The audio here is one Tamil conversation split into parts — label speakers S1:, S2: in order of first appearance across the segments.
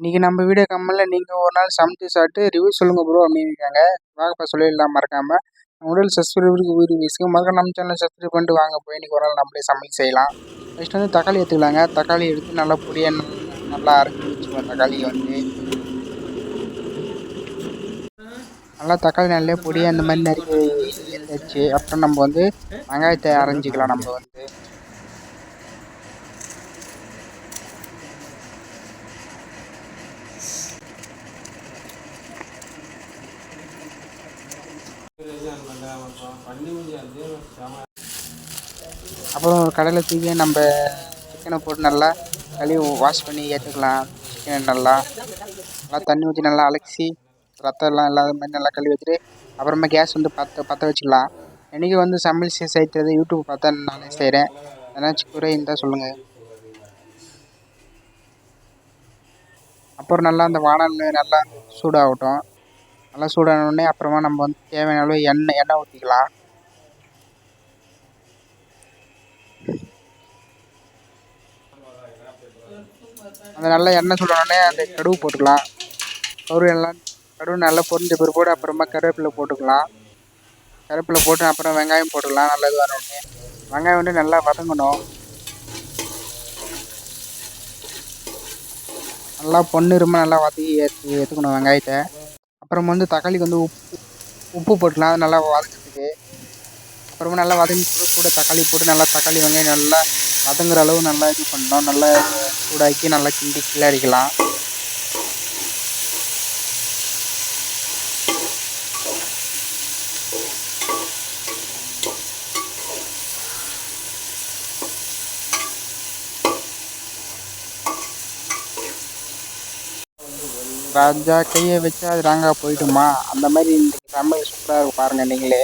S1: இன்றைக்கி நம்ம வீடியோ கம்மலில் நீங்கள் ஒரு நாள் சமைச்சு சாப்பிட்டு ரிவ்யூ சொல்லுங்கள் ப்ரோ அப்படின்னு இருக்காங்க வாங்கப்பா சொல்லிடலாம் மறக்காமல் உடல் சப்ஸ்கிரைபருக்கு உயிர் வீசுங்க மறக்க நம்ம சேனல் சப்ஸ்கிரைப் பண்ணிட்டு வாங்க போய் இன்றைக்கி ஒரு நாள் நம்மளே சமையல் செய்யலாம். நெக்ஸ்ட் வந்து தக்காளி எடுத்துக்கலாங்க. தக்காளி எடுத்து நல்லா பொடியாக நல்லா அரைச்சி வச்சுக்கோங்க தக்காளியை வந்து. நல்லா தக்காளி நல்ல பொடியாக அந்த மாதிரி நறுக்கி வச்சு அப்புறம் நம்ம வந்து வெங்காயத்தை அரைஞ்சிக்கலாம் நம்ம வந்து. அப்புறம் ஒரு கடையில் தூக்கி நம்ம சிக்கனை போட்டு நல்லா கழுவி வாஷ் பண்ணி ஏற்றுக்கலாம் சிக்கனை நல்லா நல்லா தண்ணி ஊற்றி நல்லா அலசி ரத்தம் எல்லாம் இல்லாத மாதிரி நல்லா கழுவி வச்சுட்டு அப்புறமா கேஸ் வந்து பற்ற பற்ற வச்சுக்கலாம். இன்றைக்கி வந்து சமையல் செய்கிறது யூடியூப் பார்த்தா நானே செய்கிறேன் ஏதாச்சும் குறை இருந்தால் சொல்லுங்கள் அப்புறம் நல்லா அந்த வானல் நல்லா சூடாகட்டும். நல்லா சூடானோடனே அப்புறமா நம்ம வந்து தேவையான அளவு எண்ணெய் எண்ணெய் ஊற்றிக்கலாம் அந்த நல்லா எண்ணெய் சூடானோடனே அந்த கடுகு போட்டுக்கலாம். கரு எல்லாம் கடுகு நல்லா பொரிஞ்ச பிற்பாடு அப்புறமா கருவேப்பிலை போட்டுக்கலாம். கருவேப்பிலை போட்டு அப்புறம் வெங்காயம் போட்டுக்கலாம் நல்லா இது வரணுன்னே வெங்காயம் வந்து நல்லா வதங்கணும். நல்லா பொன்னிறமாக நல்லா வதக்கி ஏற்றி ஏற்றுக்கணும் வெங்காயத்தை. அப்புறம் வந்து தக்காளிக்கு வந்து உப்பு உப்பு போட்டுக்கலாம் அது நல்லா வதக்கிறதுக்கு. அப்புறமா நல்லா வதங்கி கூட தக்காளி போட்டு நல்லா தக்காளி வெங்காயம் நல்லா வதங்குற அளவு நல்லா இது பண்ணலாம். நல்லா சூடாக்கி நல்லா கிண்டி கிளறிக்கலாம் ராஜா கையை வச்சா அது ராங்காக போயிடுமா? அந்த மாதிரி இந்த சமையல் சூப்பராக இருக்கும் பாருங்கள் நீங்களே.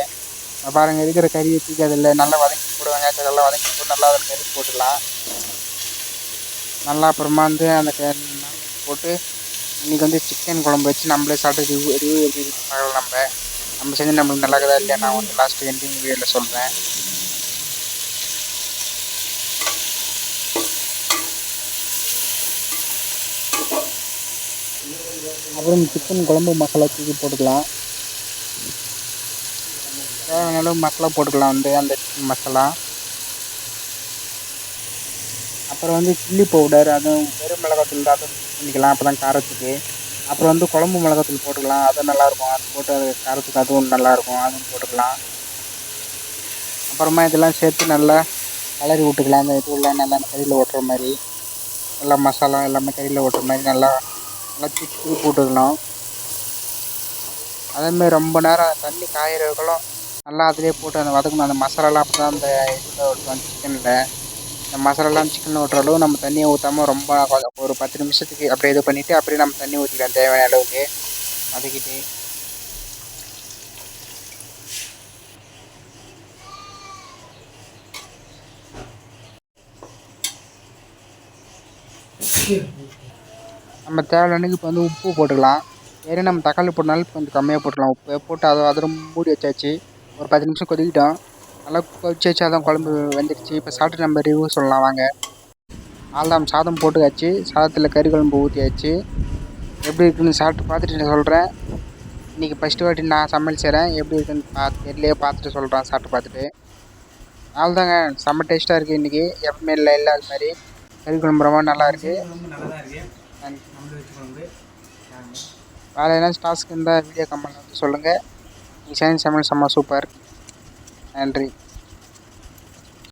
S1: பாருங்கள் இருக்கிற கறியை தூக்கி அதில் நல்லா வதக்கி போடுவாங்க நல்லா வதக்கி போட்டு நல்லா அதில் கறி போட்டுக்கலாம் நல்லா அப்புறமா வந்து அந்த கறி போட்டு இன்றைக்கி வந்து சிக்கன் குழம்பு வச்சு நம்மளே சாப்பிட்டு ரிவ்யூ ரிவ்யூ எப்படி பார்க்கலாம் நம்ம. நம்ம செஞ்சு நம்மளுக்கு நல்லா இருக்குதா இல்லையா நான் வந்து லாஸ்ட்டு எண்டிங் வீடியோவில் சொல்கிறேன் அப்புறம் சிக்கன் குழம்பு மசாலா தூக்கி போட்டுக்கலாம். தேவையான அளவு மசாலா போட்டுக்கலாம் வந்து அந்த சிக்கன் மசாலா. அப்புறம் வந்து சில்லி பவுடர் அதுவும் வெறும் மிளகாத்தூள் அதுவும் பண்ணிக்கலாம் அப்போ தான் காரத்துக்கு. அப்புறம் வந்து குழம்பு மிளகாத்தூள் போட்டுக்கலாம் அதுவும் நல்லாயிருக்கும். அது போட்டு அது காரத்துக்கு அதுவும் நல்லாயிருக்கும் அதுவும் போட்டுக்கலாம். அப்புறமா இதெல்லாம் சேர்த்து நல்லா கலரி விட்டுக்கலாம். அந்த இதுவெல்லாம் நல்லா கறியில் ஓட்டுற மாதிரி நல்லா மசாலா எல்லாமே கறியில் ஓட்டுற மாதிரி நல்லா நல்லா தூக்கி போட்டுக்கணும். அதேமாதிரி ரொம்ப நேரம் தண்ணி காயிறதுக்குள்ள நல்லா அதிலே போட்டு அந்த வதக்கணும். அந்த மசாலாலாம் அப்போ தான் அந்த இதில் ஓட்டுவோம் சிக்கனில் இந்த மசாலாலாம் சிக்கனில் ஓட்டுற அளவு நம்ம தண்ணியை ஊற்றாம ரொம்ப ஒரு பத்து நிமிஷத்துக்கு அப்படியே இது பண்ணிவிட்டு அப்படியே நம்ம தண்ணி ஊற்றிக்கலாம் தேவையான அளவுக்கு. வதக்கிட்டு. நம்ம தேவையானக்கு இப்போ வந்து உப்பு போட்டுக்கலாம். ஏன்னா நம்ம தக்காளி போட்டனால கொஞ்சம் கம்மியாக போட்டுக்கலாம். உப்பு போட்டு அதை அதில் மூடி வச்சாச்சு. ஒரு பத்து நிமிஷம் கொதிக்கிட்டோம். நல்லா கொதிச்சு வச்சு அதான் குழம்பு வந்துடுச்சு. இப்போ சாப்பிட்டு நம்ம ரிவ்யூ சொல்லலாம். வாங்க. ஆல்தாம் சாதம் போட்டுக்காச்சு சாதத்தில் கறி குழம்பு ஊற்றியாச்சு எப்படி இருக்குன்னு சாப்பிட்டு பார்த்துட்டு நான் சொல்கிறேன் இன்றைக்கி ஃபஸ்ட்டு வாட்டி நான் சமையல் செய்கிறேன் எப்படி இருக்குன்னு பார்த்து தெரியலையே பார்த்துட்டு சொல்கிறேன் சாப்பிட்டு பார்த்துட்டு. அவ்வளோதாங்க செம்ம டேஸ்ட்டாக இருக்குது இன்றைக்கி எப்பவுமே இல்லை இல்லாத மாதிரி. கறி குழம்பு ரொம்ப நல்லா இருக்குது வேறு ஏதாச்சும் டாஸ்க் இருந்தால் வீடியோ கமெண்ட் வந்து சொல்லுங்கள் டிசைன் சமையல் செம்ம சூப்பர் நன்றி.